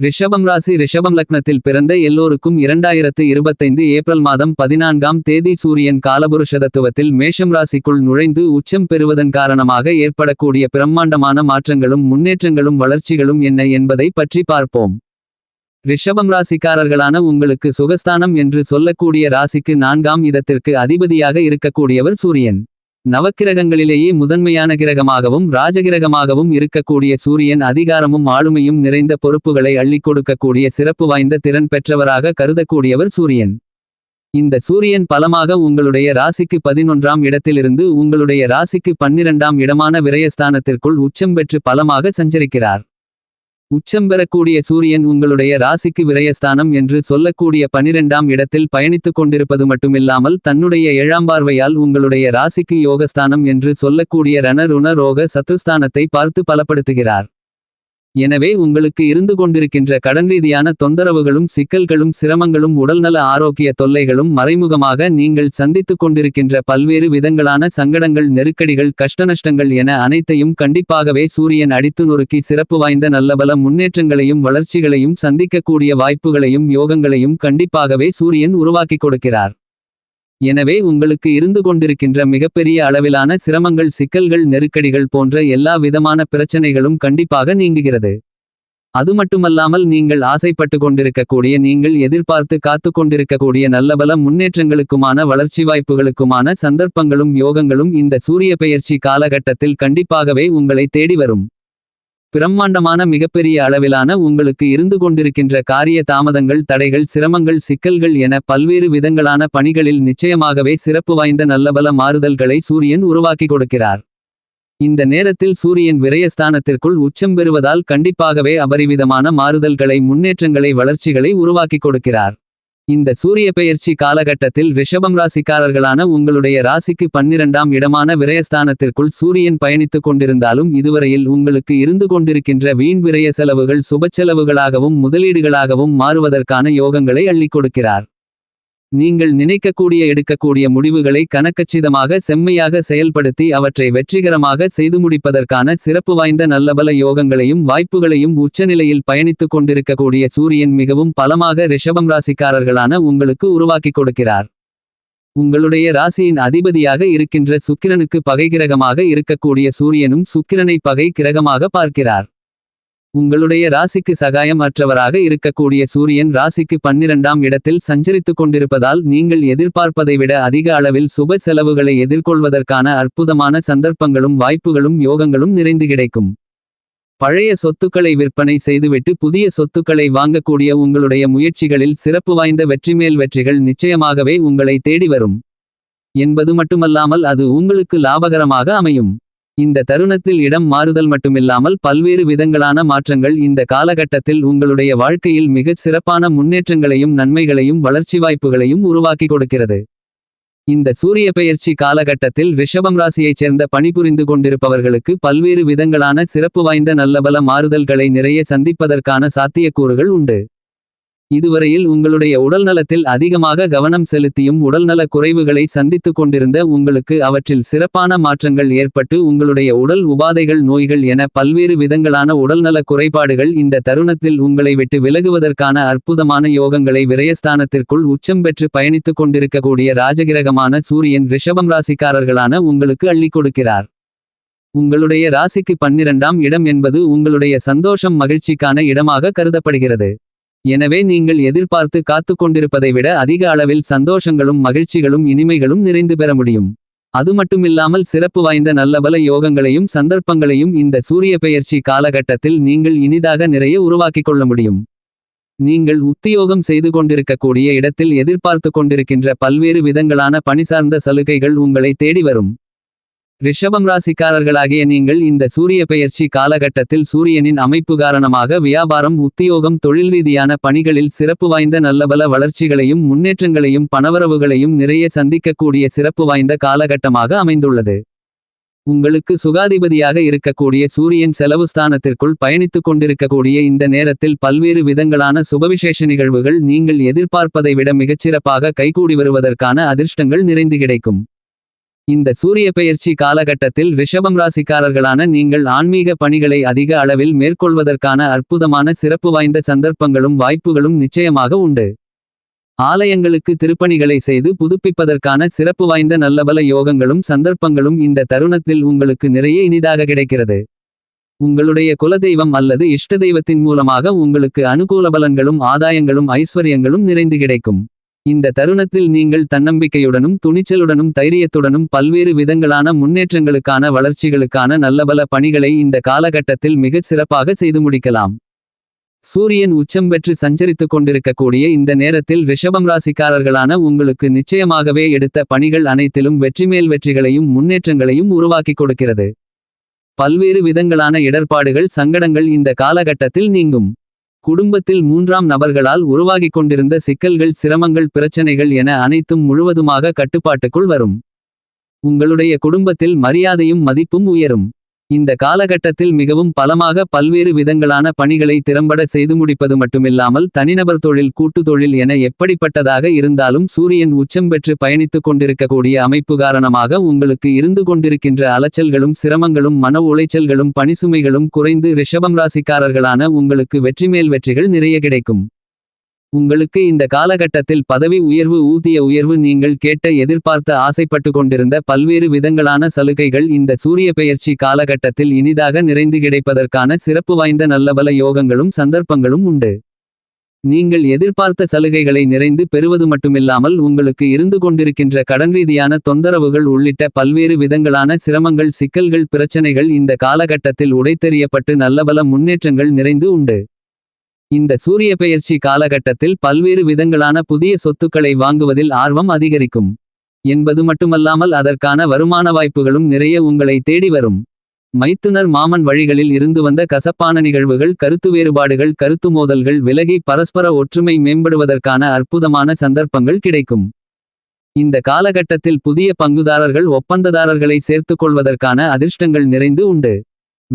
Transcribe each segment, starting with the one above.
ரிஷபம் ராசி ரிஷபம் லக்னத்தில் பிறந்த எல்லோருக்கும் இரண்டாயிரத்து இருபத்தைந்து ஏப்ரல் மாதம் பதினான்காம் தேதி சூரியன் காலபுருஷதத்துவத்தில் மேஷம் ராசிக்குள் நுழைந்து உச்சம் பெறுவதன் காரணமாக ஏற்படக்கூடிய பிரம்மாண்டமான மாற்றங்களும் முன்னேற்றங்களும் வளர்ச்சிகளும் என்ன என்பதை பற்றி பார்ப்போம். ரிஷபம் ராசிக்காரர்களான உங்களுக்கு சுகஸ்தானம் என்று சொல்லக்கூடிய ராசிக்கு நான்காம் இதத்திற்கு அதிபதியாக இருக்கக்கூடியவர் சூரியன். நவக்கிரகங்களிலேயே முதன்மையான கிரகமாகவும் ராஜகிரகமாகவும் இருக்கக்கூடிய சூரியன் அதிகாரமும் ஆளுமையும் நிறைந்த பொறுப்புகளை அள்ளிக் கொடுக்கக்கூடிய சிறப்பு வாய்ந்த திறன் பெற்றவராக கருதக்கூடியவர் சூரியன். இந்த சூரியன் பலமாக உங்களுடைய ராசிக்கு பதினொன்றாம் இடத்திலிருந்து உங்களுடைய ராசிக்கு பன்னிரண்டாம் இடமான விரயஸ்தானத்திற்குள் உச்சம் பெற்று பலமாக சஞ்சரிக்கிறார். உச்சம் பெறக்கூடிய சூரியன் உங்களுடைய ராசிக்கு விரயஸ்தானம் என்று சொல்லக்கூடிய பனிரெண்டாம் இடத்தில் பயணித்துக் கொண்டிருப்பது மட்டுமில்லாமல் தன்னுடைய ஏழாம் பார்வையால் உங்களுடைய ராசிக்கு யோகஸ்தானம் என்று சொல்லக்கூடிய ரணருண ரோக சத்துஸ்தானத்தை பார்த்து பலப்படுத்துகிறார். எனவே உங்களுக்கு இருந்து கொண்டிருக்கின்ற கடன் ரீதியான தொந்தரவுகளும் சிக்கல்களும் சிரமங்களும் உடல்நல ஆரோக்கிய தொல்லைகளும் மறைமுகமாக நீங்கள் சந்தித்துக் கொண்டிருக்கின்ற பல்வேறு விதங்களான சங்கடங்கள் நெருக்கடிகள் கஷ்டநஷ்டங்கள் என அனைத்தையும் கண்டிப்பாகவே சூரியன் அடித்து நொறுக்கி சிறப்பு வாய்ந்த நல்லபல முன்னேற்றங்களையும் வளர்ச்சிகளையும் சந்திக்கக்கூடிய வாய்ப்புகளையும் யோகங்களையும் கண்டிப்பாகவே சூரியன் உருவாக்கிக் கொடுக்கிறார். எனவே உங்களுக்கு இருந்து கொண்டிருக்கின்ற மிகப்பெரிய அளவிலான சிரமங்கள் சிக்கல்கள் நெருக்கடிகள் போன்ற எல்லா விதமான பிரச்சனைகளும் கண்டிப்பாக நீங்குகிறது. அது மட்டுமல்லாமல் நீங்கள் ஆசைப்பட்டு கொண்டிருக்கக்கூடிய நீங்கள் எதிர்பார்த்து காத்து கொண்டிருக்கக்கூடிய நல்லபல முன்னேற்றங்களுக்குமான வளர்ச்சி வாய்ப்புகளுக்குமான சந்தர்ப்பங்களும் யோகங்களும் இந்த சூரிய பெயர்ச்சி காலகட்டத்தில் கண்டிப்பாகவே உங்களை தேடி வரும். பிரம்மாண்டமான மிகப்பெரிய அளவிலான உங்களுக்கு இருந்து கொண்டிருக்கின்ற காரிய தாமதங்கள் தடைகள் சிரமங்கள் சிக்கல்கள் என பல்வேறு விதங்களான பணிகளில் நிச்சயமாகவே சிறப்பு வாய்ந்த நல்லபல மாறுதல்களை சூரியன் உருவாக்கி கொடுக்கிறார். இந்த நேரத்தில் சூரியன் விரயஸ்தானத்திற்குள் உச்சம் பெறுவதால் கண்டிப்பாகவே அபரிவிதமான மாறுதல்களை முன்னேற்றங்களை வளர்ச்சிகளை உருவாக்கிக் கொடுக்கிறார். இந்த சூரிய பெயர்ச்சி காலகட்டத்தில் ரிஷபம் ராசிக்காரர்களான உங்களுடைய ராசிக்கு பன்னிரண்டாம் இடமான விரயஸ்தானத்திற்குள் சூரியன் பயணித்துக் கொண்டிருந்தாலும் இதுவரையில் உங்களுக்கு இருந்து கொண்டிருக்கின்ற வீண் விரய செலவுகள் சுபச்செலவுகளாகவும் முதலீடுகளாகவும் மாறுவதற்கான யோகங்களை அள்ளிக் கொடுக்கிறார். நீங்கள் நினைக்கக்கூடிய எடுக்கக்கூடிய முடிவுகளை கணக்கச்சிதமாக செம்மையாக செயல்படுத்தி அவற்றை வெற்றிகரமாக செய்து முடிப்பதற்கான சிறப்பு வாய்ந்த நல்லபல யோகங்களையும் வாய்ப்புகளையும் உச்சநிலையில் பயணித்துக் கொண்டிருக்கக்கூடிய சூரியன் மிகவும் பலமாக ரிஷபம் ராசிக்காரர்களான உங்களுக்கு உருவாக்கிக் கொடுக்கிறார். உங்களுடைய ராசியின் அதிபதியாக இருக்கின்ற சுக்கிரனுக்கு பகை கிரகமாக இருக்கக்கூடிய சூரியனும் சுக்கிரனை பகை கிரகமாக பார்க்கிறார். உங்களுடைய ராசிக்கு சகாயம் அற்றவராக இருக்கக்கூடிய சூரியன் ராசிக்கு பன்னிரண்டாம் இடத்தில் சஞ்சரித்துக் கொண்டிருப்பதால் நீங்கள் எதிர்பார்ப்பதை விட அதிக அளவில் சுப செலவுகளை எதிர்கொள்வதற்கான அற்புதமான சந்தர்ப்பங்களும் வாய்ப்புகளும் யோகங்களும் நிறைந்து கிடைக்கும். பழைய சொத்துக்களை விற்பனை செய்துவிட்டு புதிய சொத்துக்களை வாங்கக்கூடிய உங்களுடைய முயற்சிகளில் சிறப்பு வாய்ந்த வெற்றிமேல் வெற்றிகள் நிச்சயமாகவே உங்களை தேடி வரும். என்பது மட்டுமல்லாமல் அது உங்களுக்கு லாபகரமாக அமையும். இந்த தருணத்தில் இடம் மாறுதல் மட்டுமில்லாமல் பல்வேறு விதங்களான மாற்றங்கள் இந்த காலகட்டத்தில் உங்களுடைய வாழ்க்கையில் மிகச் சிறப்பான முன்னேற்றங்களையும் நன்மைகளையும் வளர்ச்சி வாய்ப்புகளையும் உருவாக்கி கொடுக்கிறது. இந்த சூரிய பெயர்ச்சி காலகட்டத்தில் ரிஷபம் ராசியைச் சேர்ந்த பணிபுரிந்து கொண்டிருப்பவர்களுக்கு பல்வேறு விதங்களான சிறப்பு வாய்ந்த நல்லபல மாறுதல்களை நிறைய சந்திப்பதற்கான சாத்தியக்கூறுகள் உண்டு. இதுவரையில் உங்களுடைய உடல்நலத்தில் அதிகமாக கவனம் செலுத்தியும் உடல்நல குறைவுகளை சந்தித்துக் கொண்டிருந்த உங்களுக்கு அவற்றில் சிறப்பான மாற்றங்கள் ஏற்பட்டு உங்களுடைய உடல் உபாதைகள் நோய்கள் என பல்வேறு விதங்களான உடல்நல குறைபாடுகள் இந்த தருணத்தில் உங்களை விட்டு விலகுவதற்கான அற்புதமான யோகங்களை விரயஸ்தானத்திற்குள் உச்சம் பெற்று பயணித்துக் கொண்டிருக்கக்கூடிய ராஜகிரகமான சூரியன் ரிஷபம் ராசிக்காரர்களான உங்களுக்கு அள்ளிக் கொடுக்கிறார். உங்களுடைய ராசிக்கு பன்னிரண்டாம் இடம் என்பது உங்களுடைய சந்தோஷம் மகிழ்ச்சிக்கான இடமாக கருதப்படுகிறது. எனவே நீங்கள் எதிர்பார்த்து காத்து கொண்டிருப்பதை விட அதிக அளவில் சந்தோஷங்களும் மகிழ்ச்சிகளும் இனிமைகளும் நிறைந்து பெற முடியும். அது மட்டுமில்லாமல் சிறப்பு வாய்ந்த நல்லபல யோகங்களையும் சந்தர்ப்பங்களையும் இந்த சூரிய பெயர்ச்சி காலகட்டத்தில் நீங்கள் இனிதாக நிறைய உருவாக்கிக் கொள்ள முடியும். நீங்கள் உத்தியோகம் செய்து கொண்டிருக்கக்கூடிய இடத்தில் எதிர்பார்த்து கொண்டிருக்கின்ற பல்வேறு விதங்களான பணி சார்ந்த சலுகைகள் உங்களை தேடி வரும். ரிஷபம் ராசிக்காரர்களாகிய நீங்கள் இந்த சூரிய பெயர்ச்சி காலகட்டத்தில் சூரியனின் அமைப்பு காரணமாக வியாபாரம் உத்தியோகம் தொழில் ரீதியான பணிகளில் சிறப்பு வாய்ந்த நல்லபல வளர்ச்சிகளையும் முன்னேற்றங்களையும் பணவரவுகளையும் நிறைய சந்திக்கக்கூடிய சிறப்பு வாய்ந்த காலகட்டமாக அமைந்துள்ளது. உங்களுக்கு சுகாதிபதியாக இருக்கக்கூடிய சூரியன் செலவு ஸ்தானத்திற்குள் பயணித்துக் கொண்டிருக்கக்கூடிய இந்த நேரத்தில் பல்வேறு விதங்களான சுபவிசேஷ நிகழ்வுகள் நீங்கள் எதிர்பார்ப்பதை விட மிகச்சிறப்பாக கைகூடி வருவதற்கான அதிர்ஷ்டங்கள் நிறைந்து கிடைக்கும். இந்த சூரிய பெயர்ச்சி காலகட்டத்தில் ரிஷபம் ராசிக்காரர்களான நீங்கள் ஆன்மீக பணிகளை அதிக அளவில் மேற்கொள்வதற்கான அற்புதமான சிறப்பு வாய்ந்த சந்தர்ப்பங்களும் வாய்ப்புகளும் நிச்சயமாக உண்டு. ஆலயங்களுக்கு திருப்பணிகளை செய்து புதுப்பிப்பதற்கான சிறப்பு வாய்ந்த நல்லபல யோகங்களும் சந்தர்ப்பங்களும் இந்த தருணத்தில் உங்களுக்கு நிறைய இனிதாக கிடைக்கிறது. உங்களுடைய குலதெய்வம் அல்லது இஷ்ட தெய்வத்தின் மூலமாக உங்களுக்கு அனுகூல பலன்களும் ஆதாயங்களும் ஐஸ்வர்யங்களும் நிறைந்து கிடைக்கும். இந்த தருணத்தில் நீங்கள் தன்னம்பிக்கையுடனும் துணிச்சலுடனும் தைரியத்துடனும் பல்வேறு விதங்களான முன்னேற்றங்களுக்கான வளர்ச்சிகளுக்கான நல்லபல பணிகளை இந்த காலகட்டத்தில் மிகச் சிறப்பாக செய்து முடிக்கலாம். சூரியன் உச்சம் பெற்று சஞ்சரித்துக் கொண்டிருக்கக்கூடிய இந்த நேரத்தில் ரிஷபம் ராசிக்காரர்களான உங்களுக்கு நிச்சயமாகவே எடுத்த பணிகள் அனைத்திலும் வெற்றிமேல் வெற்றிகளையும் முன்னேற்றங்களையும் உருவாக்கிக் கொடுக்கிறது. பல்வேறு விதங்களான இடர்பாடுகள் சங்கடங்கள் இந்த காலகட்டத்தில் நீங்கும். குடும்பத்தில் மூன்றாம் நபர்களால் உருவாகிக் கொண்டிருந்த சிக்கல்கள் சிரமங்கள் பிரச்சனைகள் என அனைத்தும் முழுவதுமாக கட்டுப்பாட்டுக்குள் வரும். உங்களுடைய குடும்பத்தில் மரியாதையும் மதிப்பும் உயரும். இந்த காலகட்டத்தில் மிகவும் பலமாக பல்வேறு விதங்களான பணிகளை திறம்பட செய்து முடிப்பது மட்டுமில்லாமல் தனிநபர் தொழில் கூட்டு தொழில் என எப்படிப்பட்டதாக இருந்தாலும் சூரியன் உச்சம் பெற்று பயணித்துக் கொண்டிருக்கக்கூடிய அமைப்பு காரணமாக உங்களுக்கு இருந்து கொண்டிருக்கின்ற அலைச்சல்களும் சிரமங்களும் மன உளைச்சல்களும் பணிசுமைகளும் குறைந்து ரிஷபம் ராசிக்காரர்களான உங்களுக்கு வெற்றிமேல் வெற்றிகள் நிறைய கிடைக்கும். உங்களுக்கு இந்த காலகட்டத்தில் பதவி உயர்வு ஊதிய உயர்வு நீங்கள் கேட்ட எதிர்பார்த்த ஆசைப்பட்டு கொண்டிருந்த பல்வேறு விதங்களான சலுகைகள் இந்த சூரிய பெயர்ச்சி காலகட்டத்தில் இனிதாக நிறைந்து கிடைப்பதற்கான சிறப்பு வாய்ந்த நல்லபல யோகங்களும் சந்தர்ப்பங்களும் உண்டு. நீங்கள் எதிர்பார்த்த சலுகைகளை நிறைந்து பெறுவது மட்டுமில்லாமல் உங்களுக்கு இருந்து கொண்டிருக்கின்ற கடன் ரீதியான தொந்தரவுகள் உள்ளிட்ட பல்வேறு விதங்களான சிரமங்கள் சிக்கல்கள் பிரச்சனைகள் இந்த காலகட்டத்தில் உடைத்தெறியப்பட்டு நல்லபல முன்னேற்றங்கள் நிறைந்து உண்டு. இந்த சூரிய பெயர்ச்சி காலகட்டத்தில் பல்வேறு விதங்களான புதிய சொத்துக்களை வாங்குவதில் ஆர்வம் அதிகரிக்கும். என்பது மட்டுமல்லாமல் அதற்கான வருமான வாய்ப்புகளும் நிறைய உங்களை தேடி வரும். மைத்துனர் மாமன் வழிகளில் இருந்து வந்த கசப்பான நிகழ்வுகள் கருத்து வேறுபாடுகள் கருத்து மோதல்கள் விலகி பரஸ்பர ஒற்றுமை மேம்படுவதற்கான அற்புதமான சந்தர்ப்பங்கள் கிடைக்கும். இந்த காலகட்டத்தில் புதிய பங்குதாரர்கள் ஒப்பந்ததாரர்களை சேர்த்துக் கொள்வதற்கான அதிர்ஷ்டங்கள் நிறைந்து உண்டு.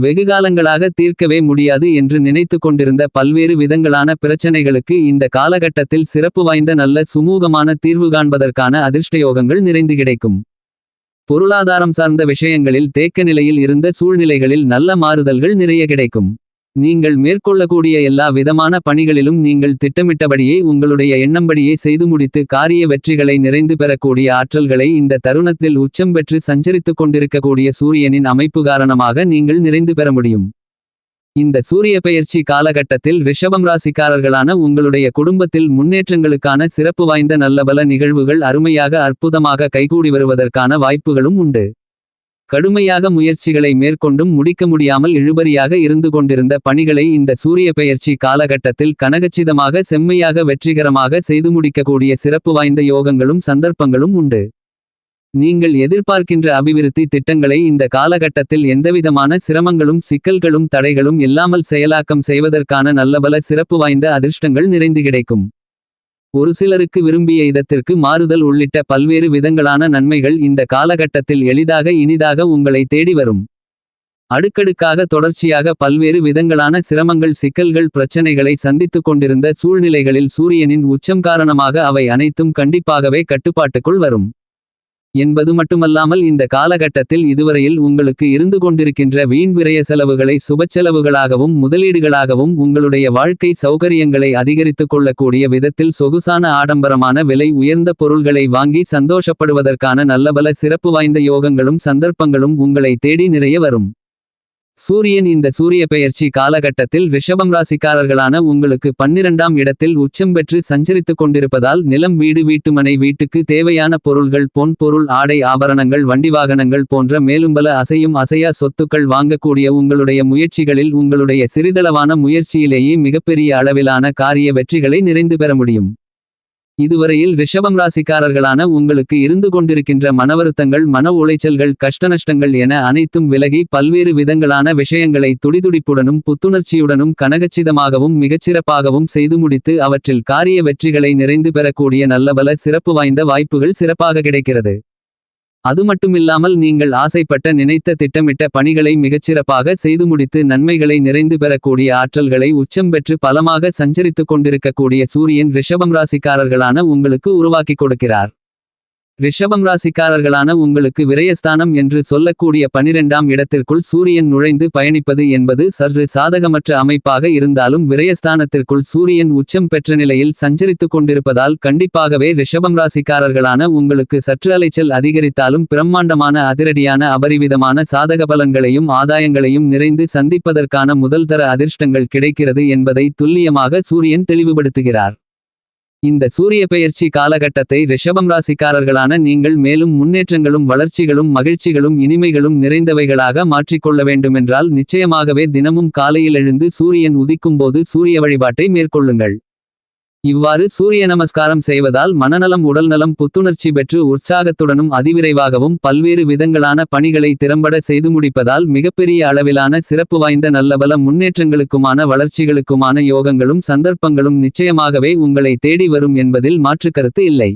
வெகுகாலங்களாக தீர்க்கவே முடியாது என்று நினைத்து கொண்டிருந்த பல்வேறு விதங்களான பிரச்சனைகளுக்கு இந்த காலகட்டத்தில் சிறப்பு வாய்ந்த நல்ல சுமூகமான தீர்வு காண்பதற்கான அதிர்ஷ்டயோகங்கள் நிறைந்து கிடைக்கும். பொருளாதாரம் சார்ந்த விஷயங்களில் தேக்க நிலையில் இருந்த சூழ்நிலைகளில் நல்ல மாறுதல்கள் நிறைய கிடைக்கும். நீங்கள் மேற்கொள்ளக்கூடிய எல்லா விதமான பணிகளிலும் நீங்கள் திட்டமிட்டபடியே உங்களுடைய எண்ணம்படியே செய்து முடித்து காரிய வெற்றிகளை நிறைந்து பெறக்கூடிய ஆற்றல்களை இந்த தருணத்தில் உச்சம் பெற்று சஞ்சரித்துக் கொண்டிருக்கக்கூடிய சூரியனின் அமைப்பு காரணமாக நீங்கள் நிறைந்து பெற முடியும். இந்த சூரிய பெயர்ச்சி காலகட்டத்தில் ரிஷபம் ராசிக்காரர்களான உங்களுடைய குடும்பத்தில் முன்னேற்றங்களுக்கான சிறப்பு வாய்ந்த நல்லபல நிகழ்வுகள் அருமையாக அற்புதமாக கைகூடி வருவதற்கான வாய்ப்புகளும் உண்டு. கடுமையாக முயற்சிகளை மேற்கொண்டும் முடிக்க முடியாமல் இழுபறியாக இருந்து கொண்டிருந்த பணிகளை இந்த சூரிய பெயர்ச்சி காலகட்டத்தில் கனகச்சிதமாக செம்மையாக வெற்றிகரமாக செய்து முடிக்கக்கூடிய சிறப்பு வாய்ந்த யோகங்களும் சந்தர்ப்பங்களும் உண்டு. நீங்கள் எதிர்பார்க்கின்ற அபிவிருத்தி திட்டங்களை இந்த காலகட்டத்தில் எந்தவிதமான சிரமங்களும் சிக்கல்களும் தடைகளும் இல்லாமல் செயலாக்கம் செய்வதற்கான நல்லபல சிறப்பு வாய்ந்த அதிர்ஷ்டங்கள் நிறைந்து கிடைக்கும். ஒரு சிலருக்கு விரும்பிய இதத்திற்கு மாறுதல் உள்ளிட்ட பல்வேறு விதங்களான நன்மைகள் இந்த காலகட்டத்தில் எளிதாக இனிதாக உங்களை தேடி வரும். அடுக்கடுக்காக தொடர்ச்சியாக பல்வேறு விதங்களான சிரமங்கள் சிக்கல்கள் பிரச்சனைகளை சந்தித்துக் கொண்டிருந்த சூழ்நிலைகளில் சூரியனின் உச்சம் காரணமாக அவை அனைத்தும் கண்டிப்பாகவே கட்டுப்பாட்டுக்குள் வரும். என்பது மட்டுமல்லாமல் இந்த காலகட்டத்தில் இதுவரையில் உங்களுக்கு இருந்து கொண்டிருக்கின்ற வீண் விரய செலவுகளை சுபச்செலவுகளாகவும் முதலீடுகளாகவும் உங்களுடைய வாழ்க்கை சௌகரியங்களை அதிகரித்துக் கொள்ளக்கூடிய விதத்தில் சொகுசான ஆடம்பரமான விலை உயர்ந்த பொருள்களை வாங்கி சந்தோஷப்படுவதற்கான நல்லபல சிறப்பு வாய்ந்த யோகங்களும் சந்தர்ப்பங்களும் உங்களை தேடி நிறைய வரும். சூரியன் இந்த சூரிய பெயர்ச்சி காலகட்டத்தில் ரிஷபம் ராசிக்காரர்களான உங்களுக்கு பன்னிரண்டாம் இடத்தில் உச்சம் பெற்று சஞ்சரித்துக் கொண்டிருப்பதால் நிலம் வீடு வீட்டுமனை வீட்டுக்கு தேவையான பொருள்கள் பொன் பொருள் ஆடை ஆபரணங்கள் வண்டி வாகனங்கள் போன்ற மேலும்பல அசையும் அசையா சொத்துக்கள் வாங்கக்கூடிய உங்களுடைய முயற்சிகளில் உங்களுடைய சிறிதளவான முயற்சியிலேயே மிகப்பெரிய அளவிலான காரிய வெற்றிகளை நிறைந்து பெற முடியும். இதுவரையில் ரிஷபம் ராசிக்காரர்களான உங்களுக்கு இருந்து கொண்டிருக்கின்ற மனவருத்தங்கள் மன உளைச்சல்கள் கஷ்டநஷ்டங்கள் என அனைத்தும் விலகி பல்வேறு விதங்களான விஷயங்களை துடிதுடிப்புடனும் புத்துணர்ச்சியுடனும் கனகச்சிதமாகவும் மிகச்சிறப்பாகவும் செய்து முடித்து அவற்றில் காரிய வெற்றிகளை நிறைந்து பெறக்கூடிய நல்லபல சிறப்பு வாய்ந்த வாய்ப்புகள் சிறப்பாக கிடைக்கிறது. அது மட்டுமில்லாமல் நீங்கள் ஆசைப்பட்ட நினைத்த திட்டமிட்ட பணிகளை மிகச்சிறப்பாக செய்து முடித்து நன்மைகளை நிறைந்து பெறக்கூடிய ஆற்றல்களை உச்சம் பெற்று பலமாக சஞ்சரித்துக் கொண்டிருக்கக்கூடிய சூரியன் ரிஷபம் ராசிக்காரர்களான உங்களுக்கு உருவாக்கிக் கொடுக்கிறார். ரிஷபம் ராசிக்காரர்களான உங்களுக்கு விரயஸ்தானம் என்று சொல்லக்கூடிய பனிரெண்டாம் இடத்திற்குள் சூரியன் நுழைந்து பயணிப்பது என்பது சற்று சாதகமற்ற அமைப்பாக இருந்தாலும் விரயஸ்தானத்திற்குள் சூரியன் உச்சம் பெற்ற நிலையில் சஞ்சரித்துக் கொண்டிருப்பதால் கண்டிப்பாகவே ரிஷபம் ராசிக்காரர்களான உங்களுக்கு சற்று அலைச்சல் அதிகரித்தாலும் பிரம்மாண்டமான அதிரடியான அபரிவிதமான சாதக பலன்களையும் ஆதாயங்களையும் நிறைந்து சந்திப்பதற்கான முதல்தர அதிர்ஷ்டங்கள் கிடைக்கிறது என்பதை துல்லியமாக சூரியன் தெளிவுபடுத்துகிறார். இந்த சூரிய பெயர்ச்சி காலகட்டத்தை ரிஷபம் ராசிக்காரர்களான நீங்கள் மேலும் முன்னேற்றங்களும் வளர்ச்சிகளும் மகிழ்ச்சிகளும் இனிமைகளும் நிறைந்தவைகளாக மாற்றிக்கொள்ள வேண்டுமென்றால் நிச்சயமாகவே தினமும் காலையில் எழுந்து சூரியன் உதிக்கும் போது சூரிய வழிபாட்டை மேற்கொள்ளுங்கள். இவ்வாறு சூரிய நமஸ்காரம் செய்வதால் மனநலம் உடல்நலம் புத்துணர்ச்சி பெற்று உற்சாகத்துடனும் அதிவிரைவாகவும் பல்வேறு விதங்களான பணிகளை திறம்பட செய்து முடிப்பதால் மிகப்பெரிய அளவிலான சிறப்பு வாய்ந்த நல்லபல முன்னேற்றங்களுக்குமான வளர்ச்சிகளுக்குமான யோகங்களும் சந்தர்ப்பங்களும் நிச்சயமாகவே உங்களை தேடி வரும் என்பதில் மாற்றுக்கருத்து இல்லை.